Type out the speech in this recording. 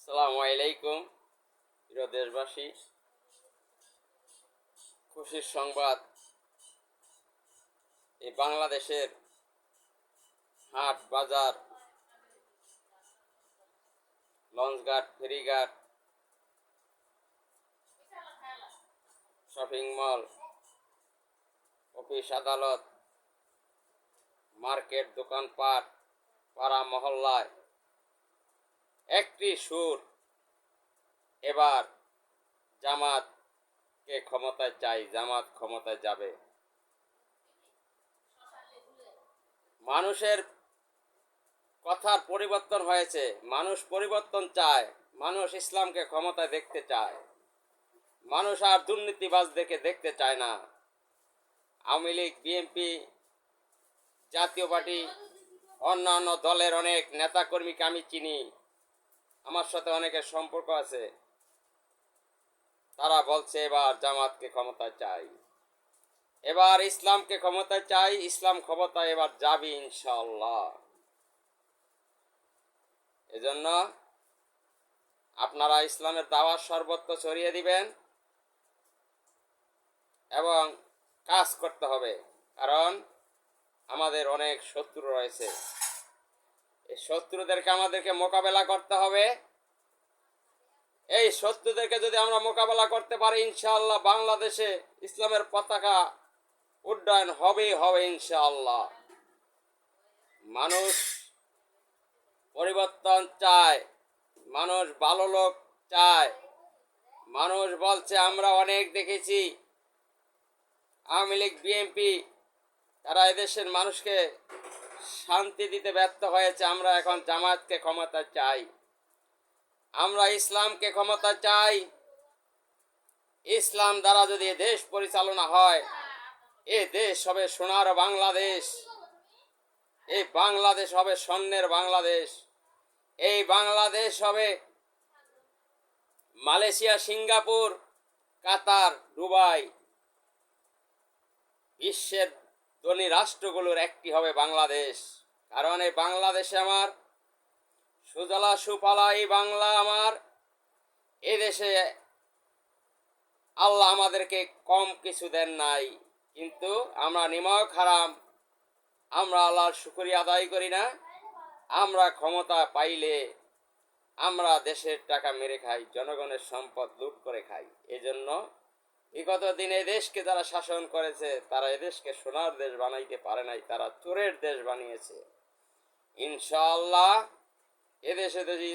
আসসালামু আলাইকুম প্রিয় দেশবাসী। খুশির সংবাদ। এই বাংলাদেশের হাট, বাজার, লঞ্চঘাট, ফেরিঘাট, শপিং মল, অফিস, আদালত, মার্কেট, দোকানপাট, পাড়া, মহল্লায় একটি সুর এবার জামাতকে ক্ষমতায় চাই, জামাত ক্ষমতায় যাবে। মানুষের কথার পরিবর্তন হয়েছে, মানুষ পরিবর্তন চায়, মানুষ ইসলামকে ক্ষমতায় দেখতে চায়। মানুষ আর দুর্নীতিবাজদেরকে দেখতে চায় না। আওয়ামী লীগ, বিএনপি, জাতীয় পার্টি, অন্যান্য দলের অনেক নেতাকর্মীকে আমি চিনি। আমার সাথে অনেকের সম্পর্ক আছে। তারা বলছে, এবার জামাতকে ক্ষমতায় চাই। এবার ইসলামকে ক্ষমতায় চাই, ইসলাম ক্ষমতায় এবার যাবে ইনশাল্লাহ এজন্য আপনারা ইসলামের দাওয়াত সর্বত্র ছড়িয়ে দিবেন এবং কাজ করতে হবে, কারণ আমাদের অনেক শত্রু রয়েছে। শত্রুদেরকে আমাদেরকে মোকাবেলা করতে হবে। এই শত্রুদেরকে যদি আমরা মোকাবেলা করতে পারি, ইনশাআল্লাহ বাংলাদেশে ইসলামের পতাকা উড্ডয়ন হবেই হবে, ইনশাআল্লাহ। মানুষ পরিবর্তন চায়, মানুষ ভালো লোক চায়। মানুষ বলছে, আমরা অনেক দেখেছি, আওয়ামী লীগ, বিএনপি, তারা এদেশের মানুষকে শান্তি দিতে ব্যর্থ হয়েছে, আমরা এখন জামাতকে ক্ষমতা চাই। আমরা ইসলামকে ক্ষমতা চাই। ইসলাম দ্বারা যদি দেশ পরিচালনা হয়, এ দেশ হবে সোনার বাংলাদেশ। এই বাংলাদেশ হবে স্বর্ণের বাংলাদেশ। এই বাংলাদেশ হবে মালয়েশিয়া, সিঙ্গাপুর, কাতার, দুবাই। বিশ্বের ধনী রাষ্ট্রগুলোর একটি হবে বাংলাদেশ। কারণ এই বাংলাদেশে আমার সুজলা সুফলা এই বাংলা আমার। এ দেশে আল্লাহ আমাদেরকে কম কিছু দেন নাই। কিন্তু আমরা নিমক হারাম, আমরা আল্লাহর শুকরিয়া আদায় করি না। আমরা ক্ষমতা পাইলে আমরা দেশের টাকা মেরে খাই, জনগণের সম্পদ লুট করে খাই। এজন্য বিগত দিনে দেশকে যারা শাসন করেছে, তারা এদেশকে সোনার দেশ বানাইতে পারে নাই, তারা চোরের দেশ বানিয়েছে। ইনশাআল্লাহ, এদেশে যদি